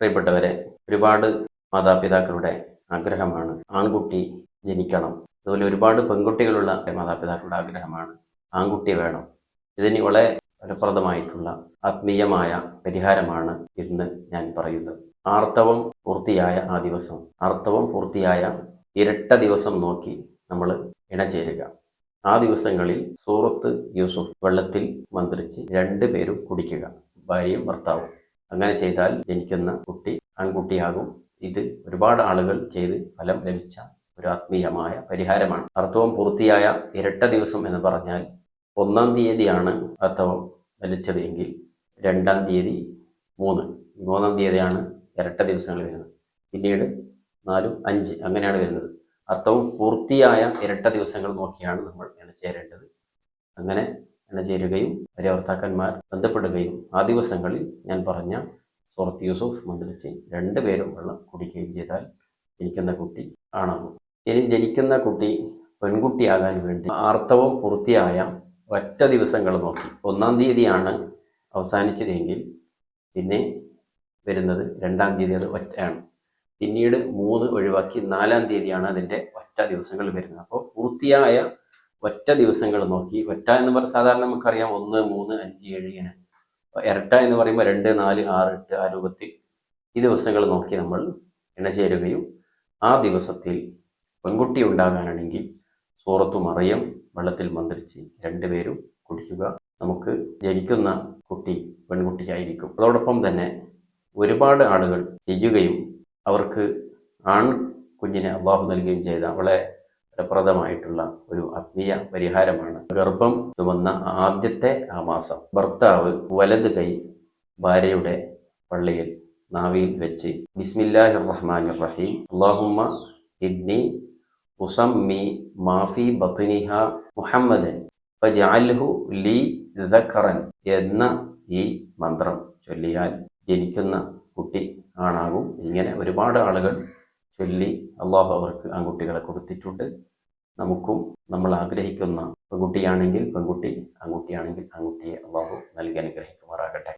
പ്രിയപ്പെട്ടവരെ ഒരുപാട് മാതാപിതാക്കളുടെ ആഗ്രഹമാണ് ആൺകുട്ടി ജനിക്കണം. അതുപോലെ ഒരുപാട് പെൺകുട്ടികളുള്ള മാതാപിതാക്കളുടെ ആഗ്രഹമാണ് ആൺകുട്ടി വേണം. ഇതിന് വളരെ ഫലപ്രദമായിട്ടുള്ള ആത്മീയമായ പരിഹാരമാണ് ഇന്ന് ഞാൻ പറയുന്നത്. ആർത്തവം പൂർത്തിയായ ആ ദിവസം ആർത്തവം പൂർത്തിയായ ഇരട്ട ദിവസം നോക്കി നമ്മൾ ഇണചേരുക. ആ ദിവസങ്ങളിൽ സൂറത്ത് യൂസുഫ് വെള്ളത്തിൽ മന്ത്രിച്ച് രണ്ടുപേരും കുടിക്കുക. ഭാര്യയും ഭർത്താവും. അങ്ങനെ ചെയ്താൽ ജനിക്കുന്ന കുട്ടി ആൺകുട്ടിയാകും. ഇത് ഒരുപാട് ആളുകൾ ചെയ്ത് ഫലം ലഭിച്ച ഒരു ആത്മീയമായ പരിഹാരമാണ്. അർത്ഥവം പൂർത്തിയായ ഇരട്ട ദിവസം എന്ന് പറഞ്ഞാൽ ഒന്നാം തീയതിയാണ് അർത്ഥവം വലിച്ചത് എങ്കിൽ രണ്ടാം തീയതി മൂന്ന്. മൂന്നാം തീയതിയാണ് ഇരട്ട ദിവസങ്ങൾ വരുന്നത്. പിന്നീട് നാലും അഞ്ച് അങ്ങനെയാണ് വരുന്നത്. അർത്ഥവും പൂർത്തിയായ ഇരട്ട ദിവസങ്ങൾ നോക്കിയാണ് നമ്മൾ ഇണചേരേണ്ടത് അങ്ങനെ ഇണചേരുകയും ഭാര്യാഭർത്താക്കന്മാർ ബന്ധപ്പെടുകയും ആ ദിവസങ്ങളിൽ ഞാൻ പറഞ്ഞ സുഹൃത്ത് യൂസുഫ് മന്ത്രിച്ച് രണ്ടുപേരും വെള്ളം കുടിക്കുകയും ചെയ്താൽ ജനിക്കുന്ന കുട്ടി ആണാകും. ഇനി ജനിക്കുന്ന കുട്ടി പെൺകുട്ടിയാകാൻ വേണ്ടി ആർത്തവം പൂർത്തിയായ ഒറ്റ ദിവസങ്ങൾ നോക്കി. ഒന്നാം തീയതിയാണ് അവസാനിച്ചതെങ്കിൽ പിന്നെ വരുന്നത് രണ്ടാം തീയതി അത് ഒറ്റയാണ്. പിന്നീട് മൂന്ന് ഒഴിവാക്കി നാലാം തീയതിയാണ് അതിന്റെ ഒറ്റ ദിവസങ്ങൾ വരുന്നത്. അപ്പോൾ പൂർത്തിയായ ഒറ്റ ദിവസങ്ങൾ നോക്കി. ഒറ്റ എന്ന് പറഞ്ഞാൽ സാധാരണ നമുക്കറിയാം ഒന്ന് മൂന്ന് അഞ്ച് ഏഴ് ഇങ്ങനെ. ഇരട്ട എന്ന് പറയുമ്പോൾ രണ്ട് നാല് ആറ് എട്ട് ആ രൂപത്തിൽ ഈ ദിവസങ്ങൾ നോക്കി നമ്മൾ ഇണചേരുകയും ആ ദിവസത്തിൽ പെൺകുട്ടി ഉണ്ടാകാനാണെങ്കിൽ സൂറത്തു മറിയം വെള്ളത്തിൽ മന്ത്രിച്ച് രണ്ടുപേരും കുടിക്കുക. നമുക്ക് ജനിക്കുന്ന കുട്ടി പെൺകുട്ടിയായിരിക്കും. അതോടൊപ്പം തന്നെ ഒരുപാട് ആളുകൾ ചെയ്യുകയും അവർക്ക് ആൺ കുഞ്ഞിനെ അള്ളാഹു നൽകുകയും ചെയ്ത വളരെ ഫലപ്രദമായിട്ടുള്ള ഒരു ആത്മീയ പരിഹാരമാണ്. ഗർഭം തുമന്ന ആദ്യത്തെ ആ മാസം ഭർത്താവ് വലത് കൈ ഭാര്യയുടെ പള്ളിയിൽ നാവിയിൽ വെച്ച് ബിസ്മില്ലാഹിർ റഹ്മാൻ റഹീം അള്ളാഹുമ്മ ഇദ്നി ഉസമ്മി മാഫി ബത്തുനിഹ മുഹമ്മദൻ എന്ന ഈ മന്ത്രം ചൊല്ലിയാൽ ജനിക്കുന്ന കുട്ടി ആണാകും. ഇങ്ങനെ ഒരുപാട് ആളുകൾ ചൊല്ലി അള്ളാഹു അവർക്ക് ആൺകുട്ടികളെ കൊടുത്തിട്ടുണ്ട്. നമുക്കും നമ്മൾ ആഗ്രഹിക്കുന്ന പെൺകുട്ടിയാണെങ്കിൽ പെൺകുട്ടി ആൺകുട്ടിയാണെങ്കിൽ ആൺകുട്ടിയെ അള്ളാഹു നൽകി അനുഗ്രഹിക്കുമാറാകട്ടെ.